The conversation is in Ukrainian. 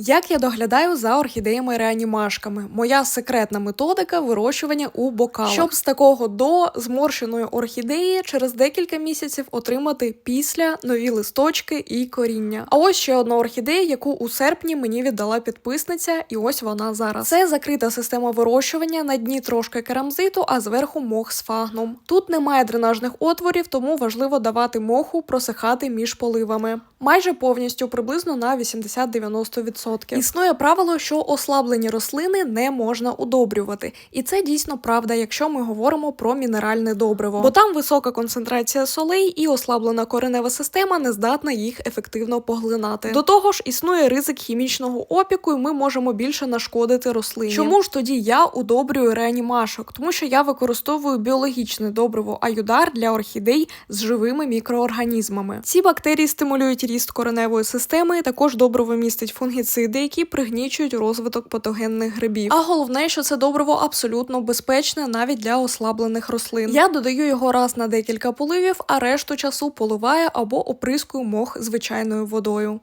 Як я доглядаю за орхідеями реанімашками? Моя секретна методика вирощування у бокалах. Щоб з такого до зморщеної орхідеї через декілька місяців отримати після нові листочки і коріння. А ось ще одна орхідея, яку у серпні мені віддала підписниця, і ось вона зараз. Це закрита система вирощування, на дні трошки керамзиту, а зверху мох з фагном. Тут немає дренажних отворів, тому важливо давати моху просихати між поливами. Майже повністю приблизно на 80-90%. Існує правило, що ослаблені рослини не можна удобрювати, і це дійсно правда, якщо ми говоримо про мінеральне добриво, бо там висока концентрація солей і ослаблена коренева система не здатна їх ефективно поглинати. До того ж, існує ризик хімічного опіку, і ми можемо більше нашкодити рослині. Чому ж тоді я удобрюю реанімашок? Тому що я використовую біологічне добриво аюдар для орхідей з живими мікроорганізмами. Ці бактерії стимулюють ріст кореневої системи. Також добриво містить фунгіциди, які пригнічують розвиток патогенних грибів. А головне, що це добриво абсолютно безпечне навіть для ослаблених рослин. Я додаю його раз на декілька поливів, а решту часу поливаю або оприскую мох звичайною водою.